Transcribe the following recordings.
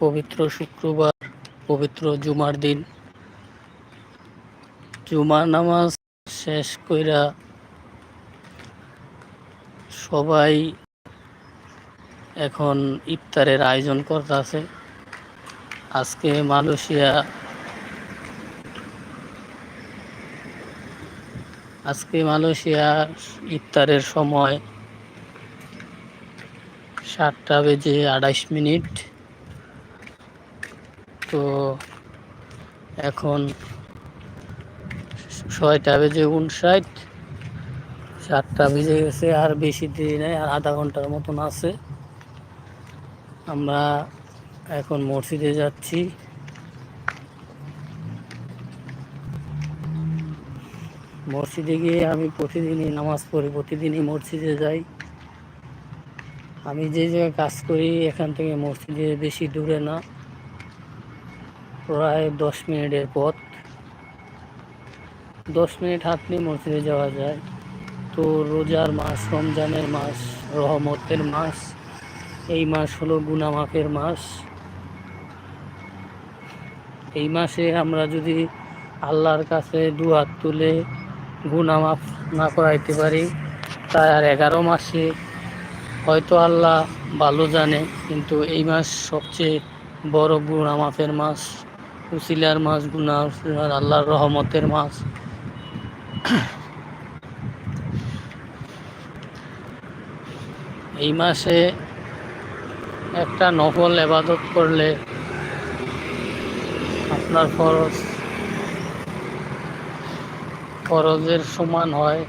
পবিত্র শুক্রবার, পবিত্র জুমার দিন। জুমার নামাজ শেষ কইরা সবাই এখন ইফতারের আয়োজন করতে আছে আজকে মালয়েশিয়া আজকে মালয়েশিয়া ইফতারের সময় সাতটা বেজে আড়াইশ মিনিট। তো এখন ছয়টা বেজে উনষাট সাতটা বেজে গেছে, আর বেশি দেরি নেই, আর আধা ঘণ্টার মতন আছে। আমরা এখন মসজিদে যাচ্ছি। মসজিদে গিয়ে আমি প্রতিদিনই নামাজ পড়ি, প্রতিদিনই মসজিদে যাই। আমি যে জায়গায় কাজ করি, এখান থেকে মসজিদে বেশি দূরে না। প্রায় দশ মিনিটের পথ। দশ মিনিট হাঁটলে মসজিদে যাওয়া যায়। তো রোজার মাস, রমজানের মাস, রহমতের মাস, এই মাস হলো গুনামাফের মাস। এই মাসে আমরা যদি আল্লাহর কাছে দু হাত তুলে গুনামাফ না করাইতে পারি, তাই আর এগারো মাসে হয়তো আল্লাহ ভালো জানে, কিন্তু এই মাস সবচেয়ে বড় গুনামাফের মাস। উসিলার মাছ গুনা আল্লাহর রহমতের মাছ। এই মাসে একটা নকল এবাদত করলে আপনার ফরজ। ফরজের সমান হয়।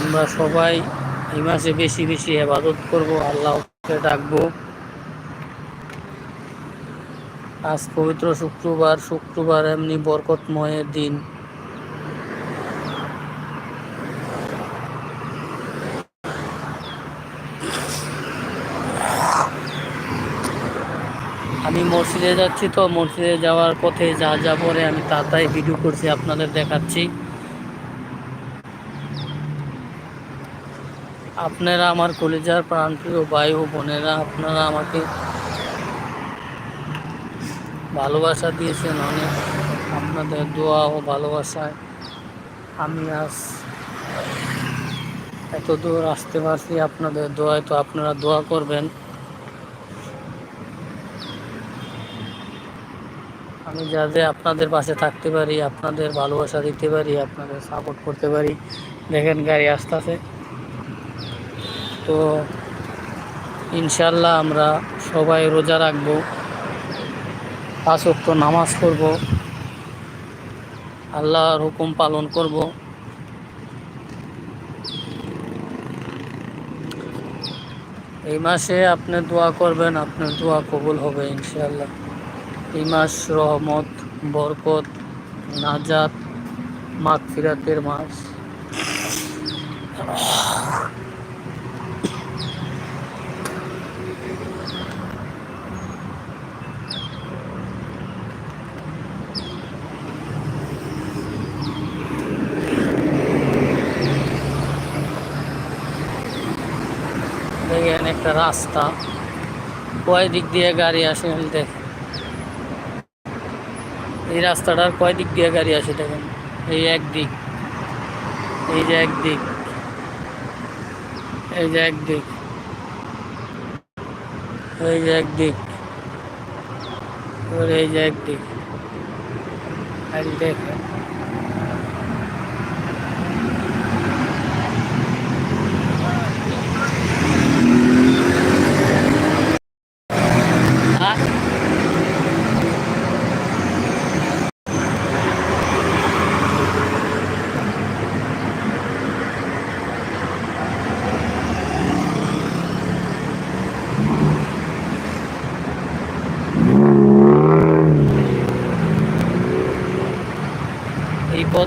আমরা সবাই এই মাসে বেশি বেশি এবাদত করব, আল্লাহকে ডাকবো। আজ পবিত্র শুক্রবার শুক্রবার এমনি বরকতময়ের দিন। আমি মসজিদে যাচ্ছি তো, মসজিদে যাওয়ার পথে যা যা পরে আমি তা তাই ভিডিও করছি, আপনাদের দেখাচ্ছি। আপনারা আমার কলেজার প্রাণপ্রিয় ভাই ও বোনেরা, আপনারা আমাকে ভালোবাসা দিয়েছেন অনেক। আপনাদের দোয়া ও ভালোবাসায় আমি আজ এত দূর আসতে পারছি, আপনাদের দোয়ায় তো আপনারা দোয়া করবেন। আমি যাতে আপনাদের পাশে থাকতে পারি, আপনাদের ভালোবাসা দিতে পারি, আপনাদের সাপোর্ট করতে পারি। দেখেন গাড়ি আস্তে আস্তে তো ইনশাল্লাহ আমরা সবাই রোজা রাখব। পাঁচ অক্ট নামাজ করব আল্লাহর হুকুম পালন করব। এই মাসে আপনি দোয়া করবেন, আপনার দোয়া কবুল হবে ইনশাল্লাহ এই মাস রহমত, বরকত, নাজাত, মাগফিরাতের মাস দেখেন একটা রাস্তা। কয় দিক দিয়ে গাড়ি আসে দেখ এই রাস্তাটার কয় দিক দিয়ে গাড়ি আসে দেখেন? এই এক দিক এই যে এক দিক এই যে এক দিক এই যে এক দিক এই যে এক দিক দেখেন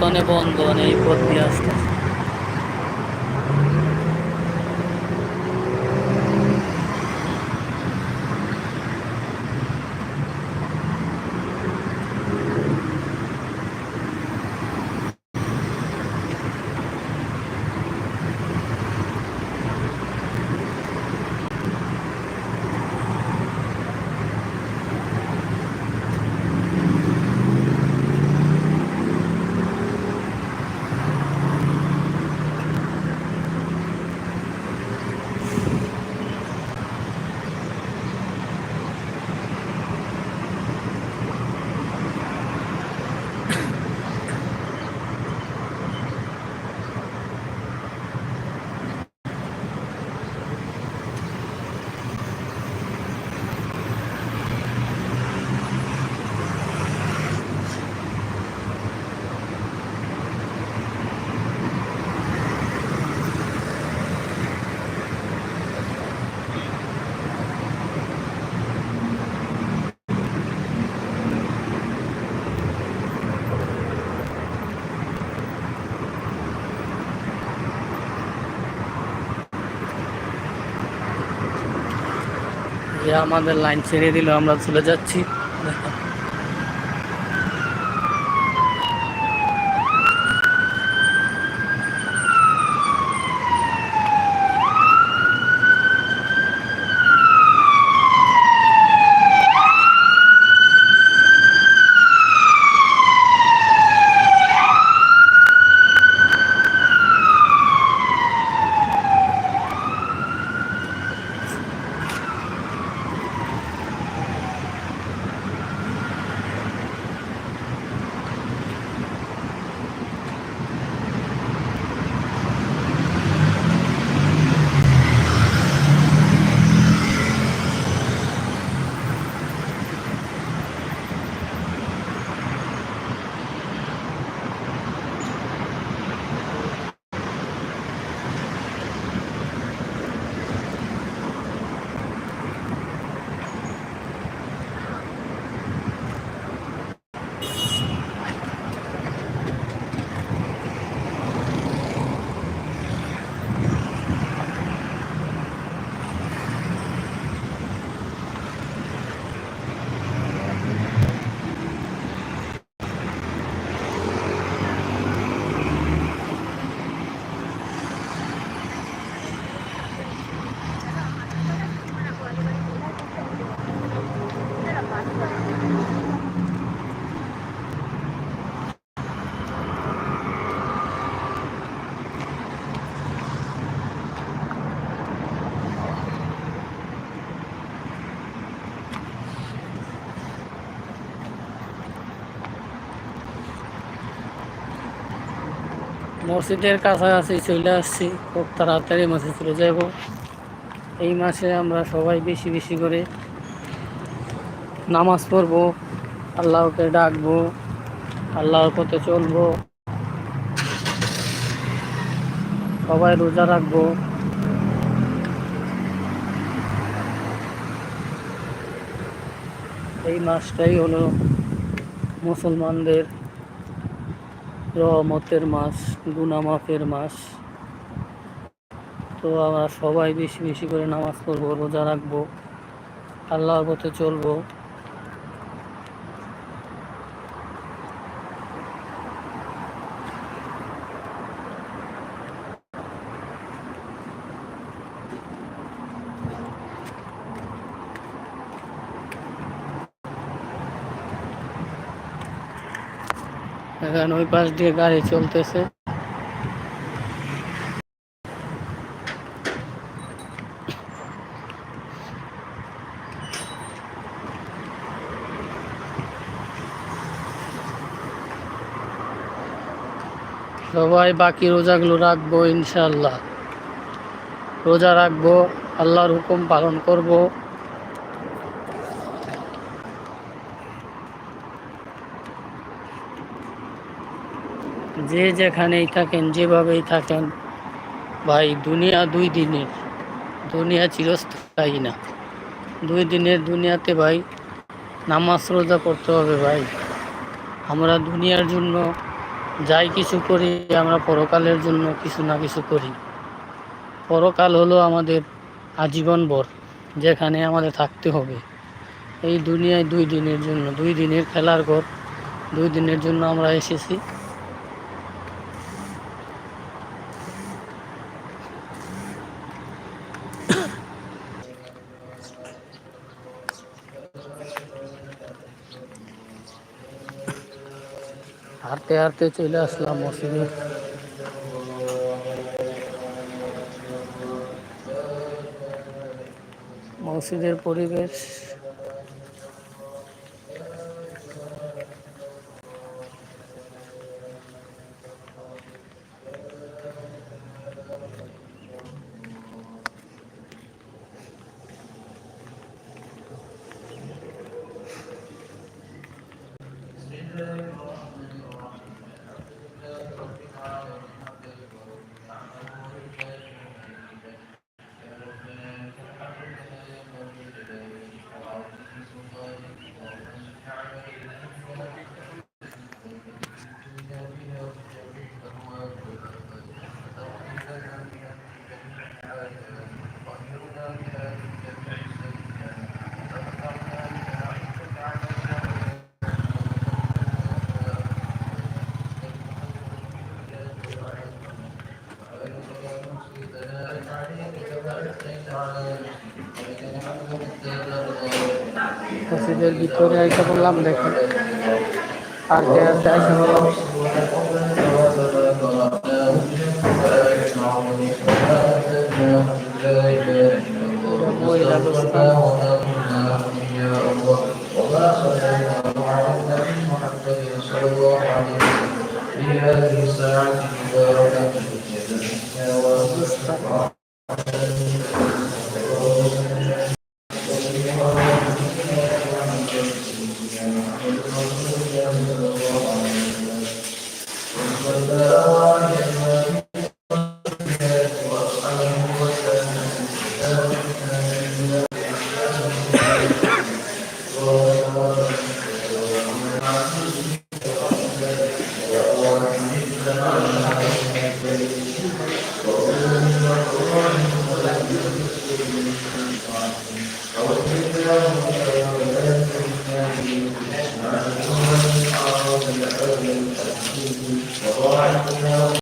এই পথ অনেক বন্ধ অনেক এই পথ দিয়ে আসতে আমাদের লাইন ছেড়ে দিল আমরা চলে যাচ্ছি। মসজিদের কাছাকাছি চলে আসছি। খুব তাড়াতাড়ি মাসে চলে যাব। এই মাসে আমরা সবাই বেশি বেশি করে নামাজ পড়ব, আল্লাহকে ডাকবো, আল্লাহর পথে চলবো, সবাই রোজা রাখব। এই মাসটাই হলো মুসলমানদের রহমতের মাস, গুনামাফের মাস। তো আমরা সবাই বেশি বেশি করে নামাজ পড়ব, রোজা রাখব, আল্লাহর পথে চলবো। এখন ওই পাশ দিয়ে গাড়ি চলতেছে। সবাই বাকি রোজাগুলো রাখব ইনশাল্লাহ রোজা রাখব, আল্লাহর হুকুম পালন করব। যে যেখানেই থাকেন, যেভাবেই থাকেন, ভাই, দুনিয়া দুই দিনের। দুনিয়া চিরস্থায়ী না। দুই দিনের দুনিয়াতে ভাই, নামাজ রোজা করতে হবে ভাই। আমরা দুনিয়ার জন্য যাই কিছু করি, আমরা পরকালের জন্য কিছু না কিছু করি। পরকাল হলো আমাদের আজীবন ভর, যেখানে আমাদের থাকতে হবে। এই দুনিয়ায় দুই দিনের জন্য, দুই দিনের খেলার ঘর, দুই দিনের জন্য আমরা এসেছি। হাঁটতে হাঁটতে চলে আসলাম মসজিদে। মসজিদের পরিবেশ মসজিদের ভিতরে আইসা বললাম দেখেন। আর আছে আইসা বললাম মহিলা দোস্তা